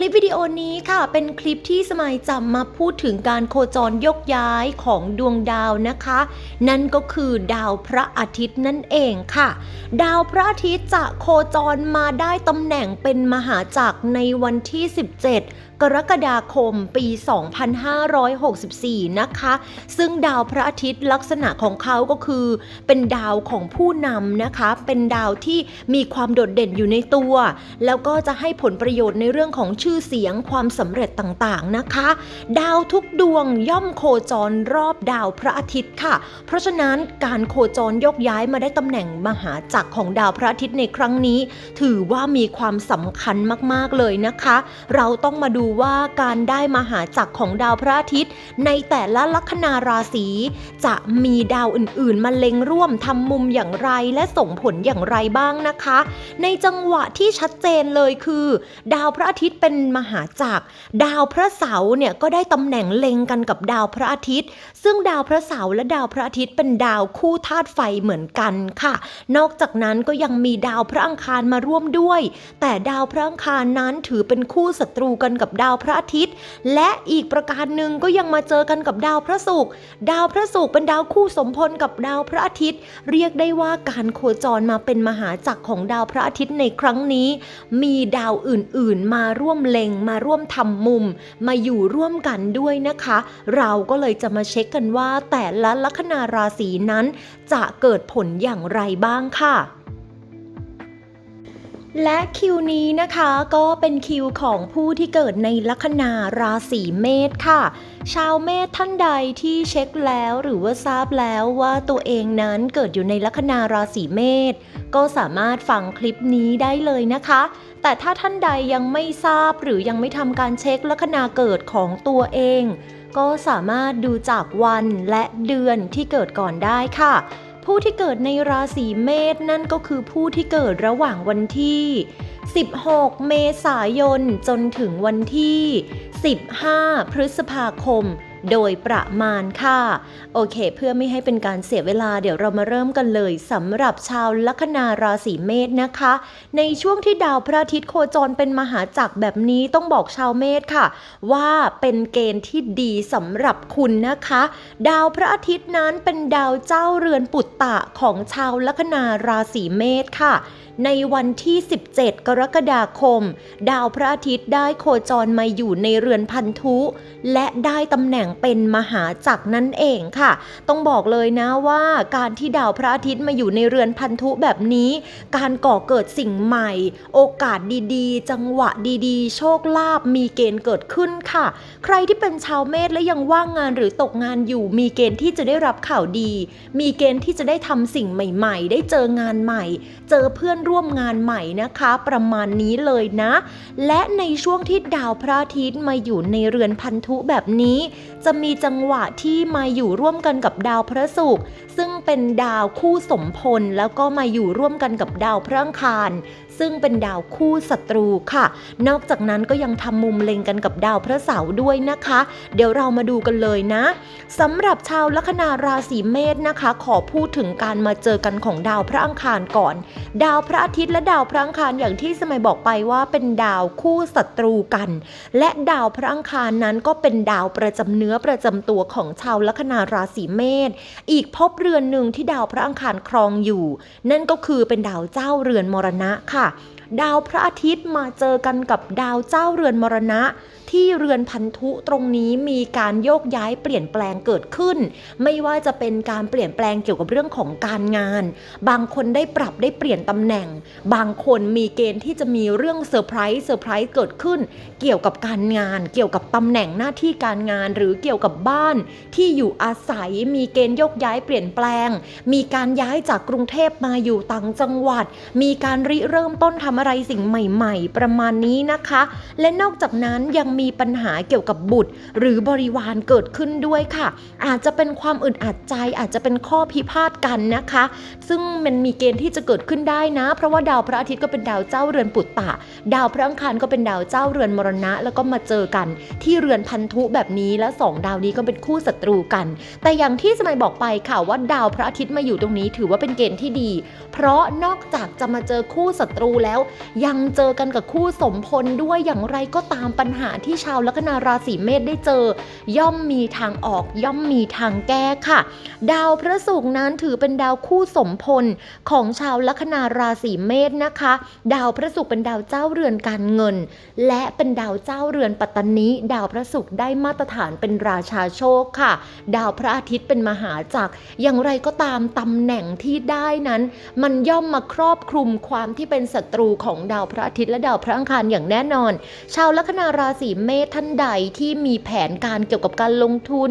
คลิปวิดีโอนี้ค่ะ เป็นคลิปที่สมัยจำมาพูดถึงการโคจรยกย้ายของดวงดาวนะคะ นั่นก็คือดาวพระอาทิตย์นั่นเองค่ะ ดาวพระอาทิตย์จะโคจรมาได้ตำแหน่งเป็นมหาจักรในวันที่ 17กรกฎาคมปี 2564 นะคะ ซึ่งดาวพระอาทิตย์ลักษณะของเขาก็คือ เป็นดาวของผู้นำนะคะ เป็นดาวที่มีความโดดเด่นอยู่ในตัว แล้วก็จะให้ผลประโยชน์ในเรื่องของชื่อื่อเสียงความสำเร็จต่างๆนะคะ ดาวทุกดวงย่อมโคจรรอบดาวพระอาทิตย์ค่ะ เพราะฉะนั้นการโคจรยกย้ายมาได้ตำแหน่งมหาจักรของดาวพระอาทิตย์ในครั้งนี้ ถือว่ามีความสำคัญมากๆเลยนะคะ เราต้องมาดูว่าการได้มหาจักรของดาวพระอาทิตย์ ในแต่ละลัคนาราศีจะมีดาวอื่นๆมาเล็งร่วมทำมุมอย่างไรและส่งผลอย่างไรบ้างนะคะ ในจังหวะที่ชัดเจนเลยคือ ดาวพระอาทิตย์เป็นเป็นมหาจักรดาวพระเสาร์เนี่ยก็ได้ตำแหน่งเล็งกันกับดาวพระอาทิตย์ ซึ่งดาวพระเสาร์และดาวพระอาทิตย์เป็นดาวคู่ธาตุไฟเหมือนกันค่ะ นอกจากนั้นก็ยังมีดาวพระอังคารมาร่วมด้วย แต่ดาวพระอังคารนั้นถือเป็นคู่ศัตรูกันกับดาวพระอาทิตย์ และอีกประการหนึ่งก็ยังมาเจอกันกับดาวพระศุกร์ดาวพระศุกร์เป็นดาวคู่สมพลกับดาวพระอาทิตย์ เรียกได้ว่าการโคจรมาเป็นมหาจักรของดาวพระอาทิตย์ในครั้งนี้ มีดาวอื่นๆ มาร่วมเล็งมาร่วมทำมุม มาอยู่ร่วมกันด้วยนะคะ เราก็เลยจะมาเช็คกันว่า แต่ละลัคนาราศีนั้น จะเกิดผลอย่างไรบ้างค่ะและคิวนี้นะคะก็เป็นคิวของผู้ที่เกิดในลัคนาราศีเมษค่ะ ชาวเมษท่านใดที่เช็คแล้วหรือว่าทราบแล้วว่าตัวเองนั้นเกิดอยู่ในลัคนาราศีเมษก็สามารถฟังคลิปนี้ได้เลยนะคะ แต่ถ้าท่านใดยังไม่ทราบหรือยังไม่ทำการเช็คลัคนาเกิดของตัวเอง ก็สามารถดูจากวันและเดือนที่เกิดก่อนได้ค่ะ ผู้ที่เกิดในราศีเมษนั่นก็คือผู้ที่เกิดระหว่างวันที่ 16 เมษายนจนถึงวันที่ 15 พฤษภาคม โดยประมาณค่ะ โอเค เพื่อไม่ให้เป็นการเสียเวลาเดี๋ยวเรามาเริ่มกันเลยสำหรับชาวลัคนาราศีเมษนะคะ ในช่วงที่ดาวพระอาทิตย์โคจรเป็นมหาจักรแบบนี้ต้องบอกชาวเมษค่ะ ว่าเป็นเกณฑ์ที่ดีสำหรับคุณนะคะ ดาวพระอาทิตย์นั้นเป็นดาวเจ้าเรือนปุตตะของชาวลัคนาราศีเมษค่ะ ในวันที่ 17 กรกฎาคม ดาวพระอาทิตย์ได้โคจรมาอยู่ในเรือนพันธุ และได้ตำแหน่งเป็นมหาจักรนั่นเองค่ะ ต้องบอกเลยนะว่าการที่ดาวพระอาทิตย์มาอยู่ในเรือนพันธุแบบนี้ การก่อเกิดสิ่งใหม่ โอกาสดีๆ จังหวะดีๆ โชคลาภมีเกณฑ์เกิดขึ้นค่ะ ใครที่เป็นชาวเมษและยังว่างงานหรือตกงานอยู่ มีเกณฑ์ที่จะได้รับข่าวดี มีเกณฑ์ที่จะได้ทำสิ่งใหม่ ๆ ได้เจองานใหม่ เจอเพื่อนร่วมงานใหม่นะคะ ประมาณนี้เลยนะ และในช่วงที่ดาวพระอาทิตย์มาอยู่ในเรือนพันธุแบบนี้ จะมีจังหวะที่มาอยู่ร่วมกันกับดาวพระศุกร์ซึ่งเป็นดาวคู่สมพลแล้วก็มาอยู่ร่วมกันกับดาวพระอังคารซึ่งเป็นดาวคู่ศัตรูค่ะ นอกจากนั้นก็ยังทำมุมเล็งกันกับดาวพระเสาร์ด้วยนะคะ เดี๋ยวเรามาดูกันเลยนะสำหรับชาวลัคนาราศีเมษนะคะ ขอพูดถึงการมาเจอกันของดาวพระอังคารก่อน ดาวพระอาทิตย์และดาวพระอังคารอย่างที่สมัยบอกไปว่าเป็นดาวคู่ศัตรูกัน และดาวพระอังคารนั้นก็เป็นดาวประจำเนื้อประจำตัวของชาวลัคนาราศีเมษอีกภพเรือนหนึ่งที่ดาวพระอังคารครองอยู่ นั่นก็คือเป็นดาวเจ้าเรือนมรณะค่ะ ดาวพระอาทิตย์มาเจอกันกับดาวเจ้าเรือนมรณะที่เรือนพันธุตรงนี้มีการโยกย้ายเปลี่ยนแปลงเกิดขึ้น ไม่ว่าจะเป็นการเปลี่ยนแปลงเกี่ยวกับเรื่องของการงาน บางคนได้ปรับได้เปลี่ยนตำแหน่ง บางคนมีเกณฑ์ที่จะมีเรื่องเซอร์ไพรส์เซอร์ไพรส์เกิดขึ้น เกี่ยวกับการงาน เกี่ยวกับตำแหน่งหน้าที่การงานหรือเกี่ยวกับบ้าน ที่อยู่อาศัยมีเกณฑ์โยกย้ายเปลี่ยนแปลง มีการย้ายจากกรุงเทพมาอยู่ต่างจังหวัด มีการริเริ่มต้นทำอะไรสิ่งใหม่ ๆ ประมาณนี้นะคะ และนอกจากนั้นยังมีปัญหาเกี่ยวกับบุตร หรือบริวารเกิดขึ้นด้วยค่ะ อาจจะเป็นความอึดอัดใจอาจจะเป็นข้อพิพาทกันนะคะ ซึ่งมันมีเกณฑ์ที่จะเกิดขึ้นได้นะ เพราะว่าดาวพระอาทิตย์ก็เป็นดาวเจ้าเรือนปุตตะ ดาวพระอังคารก็เป็นดาวเจ้าเรือนมรณะ แล้วก็มาเจอกัน ที่เรือนพันธุแบบนี้และสองดาวนี้ก็เป็นคู่ศัตรูกัน แต่อย่างที่สมัยบอกไปค่ะว่าดาวพระอาทิตย์มาอยู่ตรงนี้ถือว่าเป็นเกณฑ์ที่ดี เพราะนอกจากจะมาเจอคู่ศัตรูแล้ว ยังเจอกันกับคู่สมพลด้วยอย่างไรก็ตามปัญหาที่ชาวลัคนาราศีเมษได้เจอ ย่อมมีทางออกย่อมมีทางแก้ค่ะ ดาวพระศุกร์นั้นถือเป็นดาวคู่สมพลของชาวลัคนาราศีเมษนะคะ ดาวพระศุกร์เป็นดาวเจ้าเรือนการเงิน และเป็นดาวเจ้าเรือนปัตตานีดาวพระศุกร์ได้มาตรฐานเป็นราชาโชคค่ะ ดาวพระอาทิตย์เป็นมหาจักรอย่างไรก็ตามตำแหน่งที่ได้นั้น มันย่อมมาครอบคลุมความที่เป็นศัตรูของดาวพระอาทิตย์และดาวพระอังคารอย่างแน่นอน ชาวลัคนาราศีเมธท่านใดที่มีแผนการเกี่ยวกับการลงทุน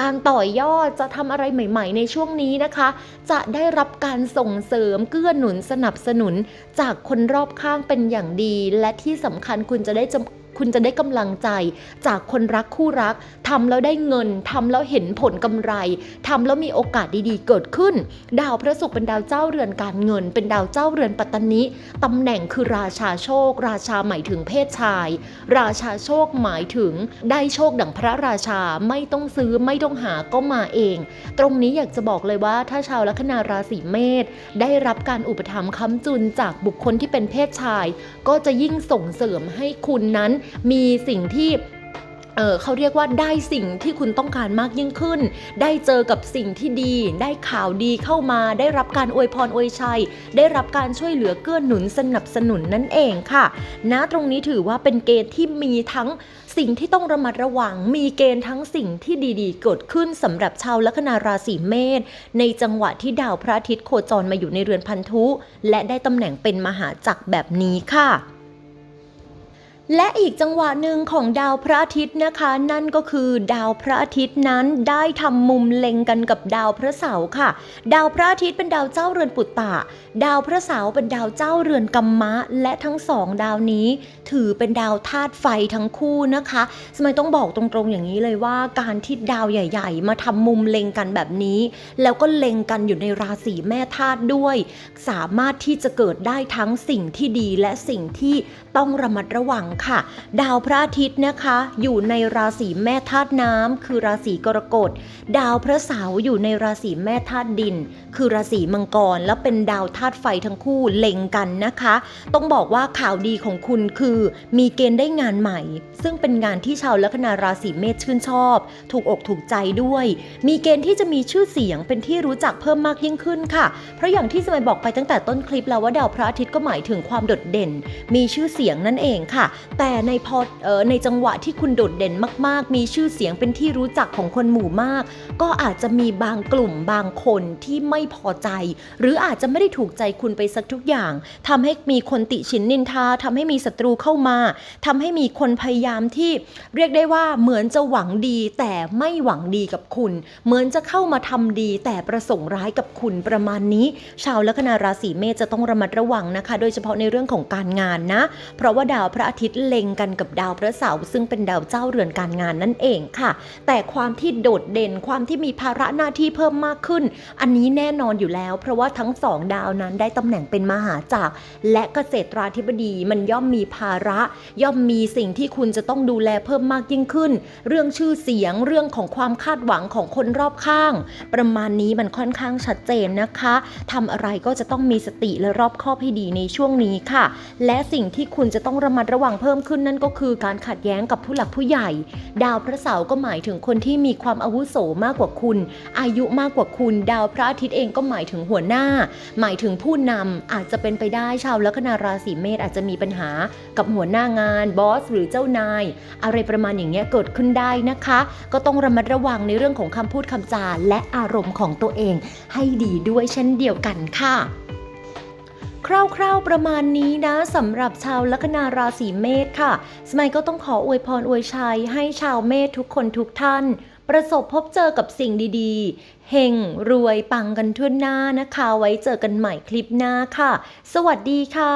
การต่อยอดจะทำอะไรใหม่ ๆ ในช่วงนี้นะคะ จะได้รับการส่งเสริมเกื้อหนุนสนับสนุนจากคนรอบข้างเป็นอย่างดี และที่สำคัญคุณจะได้ คุณจะได้กำลังใจ จากคนรักคู่รักทำแล้วได้เงินทำแล้วเห็นผลกำไรทำแล้วมีโอกาสดีๆ เกิดขึ้น ดาวพระศุกร์เป็นดาวเจ้าเรือนการเงิน เป็นดาวเจ้าเรือนปัตตานิตำแหน่งคือราชาโชค ราชาหมายถึงเพศชาย ราชาโชคหมายถึงได้โชคดั่งพระราชาไม่ต้องซื้อไม่ต้องหาก็มาเอง ตรงนี้อยากจะบอกเลยว่าถ้าชาวลัคนาราศีเมษได้รับการอุปถัมภ์ค้ำจุนจากบุคคลที่เป็นเพศชาย ก็จะยิ่งส่งเสริมให้คุณนั้นมีสิ่งที่เเขาเรียกว่าได้สิ่งที่คุณต้องการมากยิ่งขึ้น ได้เจอกับสิ่งที่ดี ได้ข่าวดีเข้ามา ได้รับการอวยพรอวยชัย ได้รับการช่วยเหลือเกื้อหนุนสนับสนุนนั่นเองค่ะณตรงนี้ถือว่าเป็นเกณฑ์ที่มีทั้งสิ่งที่ต้องระมัดระวัง มีเกณฑ์ทั้งสิ่งที่ดีๆ เกิดขึ้นสำหรับชาวลัคนาราศีเมษในจังหวะที่ดาวพระอาทิตย์โคจรมาอยู่ในเรือนพันธุ และได้ตำแหน่งเป็นมหาจักรแบบนี้ค่ะ และอีกจังหวะหนึ่งของดาวพระอาทิตย์นะคะ นั่นก็คือดาวพระอาทิตย์นั้นได้ทำมุมเล็งกันกับดาวพระเสาร์ค่ะ ดาวพระอาทิตย์เป็นดาวเจ้าเรือนปุตตะ ดาวพระเสาร์เป็นดาวเจ้าเรือนกัมมะ และทั้งสองดาวนี้ ถือเป็นดาวธาตุไฟทั้งคู่นะคะ สมัยต้องบอกตรงๆอย่างนี้เลยว่าการที่ดาวใหญ่ ๆ มาทำมุมเล็งกันแบบนี้ แล้วก็เล็งกันอยู่ในราศีแม่ธาตุด้วย สามารถที่จะเกิดได้ทั้งสิ่งที่ดีและสิ่งที่ต้องระมัดระวังค่ะ ดาวพระอาทิตย์นะคะ อยู่ในราศีแม่ธาตุน้ำคือราศีกรกฎ ดาวพระเสาร์อยู่ในราศีแม่ธาตุดิน คือราศีมังกร แล้วเป็นดาวธาตุไฟทั้งคู่เล็งกันนะคะ ต้องบอกว่าข่าวดีของคุณคือ มีเกณฑ์ได้งานใหม่ ซึ่งเป็นงานที่ชาวลัคนาราศีเมษชื่นชอบ ถูกอกถูกใจด้วย มีเกณฑ์ที่จะมีชื่อเสียงเป็นที่รู้จักเพิ่มมากยิ่งขึ้นค่ะ เพราะอย่างที่สมัยบอกไปตั้งแต่ต้นคลิปแล้วว่าดาวพระอาทิตย์ก็หมายถึงความโดดเด่น มีชื่อเสียงนั่นเองค่ะแต่ในพอออในจังหวะที่คุณโดดเด่นมาก ๆ มีชื่อเสียงเป็นที่รู้จักของคนหมู่มาก ก็อาจจะมีบางกลุ่มบางคนที่ไม่พอใจ หรืออาจจะไม่ได้ถูกใจคุณไปสักทุกอย่างทำให้มีคนติฉินนินทาทำให้มีศัตรูเข้ามาทำให้มีคนพยายามที่เรียกได้ว่าเหมือนจะหวังดี แต่ไม่หวังดีกับคุณ เหมือนจะเข้ามาทำดี แต่ประสงค์ร้ายกับคุณประมาณนี้ ชาวลัคนาราศีเมษจะต้องระมัดระวังนะคะ โดยเฉพาะในเรื่องของการงานนะ เพราะว่าดาวพระอาทิตย์เล็งกันกับดาวพระเสาร์ซึ่งเป็นดาวเจ้าเรือนการงานนั่นเองค่ะ แต่ความที่โดดเด่นความที่มีภาระหน้าที่เพิ่มมากขึ้น อันนี้แน่นอนอยู่แล้ว เพราะว่าทั้งสองดาวนั้นได้ตำแหน่งเป็นมหาจักรและเกษตราธิบดีมันย่อมมีภาระ ย่อมมีสิ่งที่คุณจะต้องดูแลเพิ่มมากยิ่งขึ้น เรื่องชื่อเสียงเรื่องของความคาดหวังของคนรอบข้าง ประมาณนี้มันค่อนข้างชัดเจนนะคะทำอะไรก็จะต้องมีสติและรอบคอบให้ดีในช่วงนี้ค่ะ และสิ่งที่คุณจะต้องระมัดระวังเพิ่มขึ้นนั่นก็คือการขัดแย้งกับผู้หลักผู้ใหญ่ ดาวพระเสาร์ก็หมายถึงคนที่มีความอาวุโสมากกว่าคุณ อายุมากกว่าคุณ ดาวพระอาทิตย์เองก็หมายถึงหัวหน้า หมายถึงผู้นำอาจจะเป็นไปได้ชาวลัคนาราศีเมษอาจจะมีปัญหากับหัวหน้างานบอสหรือเจ้านาย อะไรประมาณอย่างเงี้ยเกิดขึ้นได้นะคะ ก็ต้องระมัดระวังในเรื่องของคำพูดคำจาและอารมณ์ของตัวเองให้ดีด้วยเช่นเดียวกันค่ะ คร่าวๆประมาณนี้นะสำหรับชาวลัคนาราศีเมษค่ะ สมัยก็ต้องขออวยพรอวยชัยให้ชาวเมษทุกคนทุกท่าน ประสบพบเจอกับสิ่งดีๆ เฮงรวยปังกันทั่วหน้านะคะ ไว้เจอกันใหม่คลิปหน้าค่ะ สวัสดีค่ะ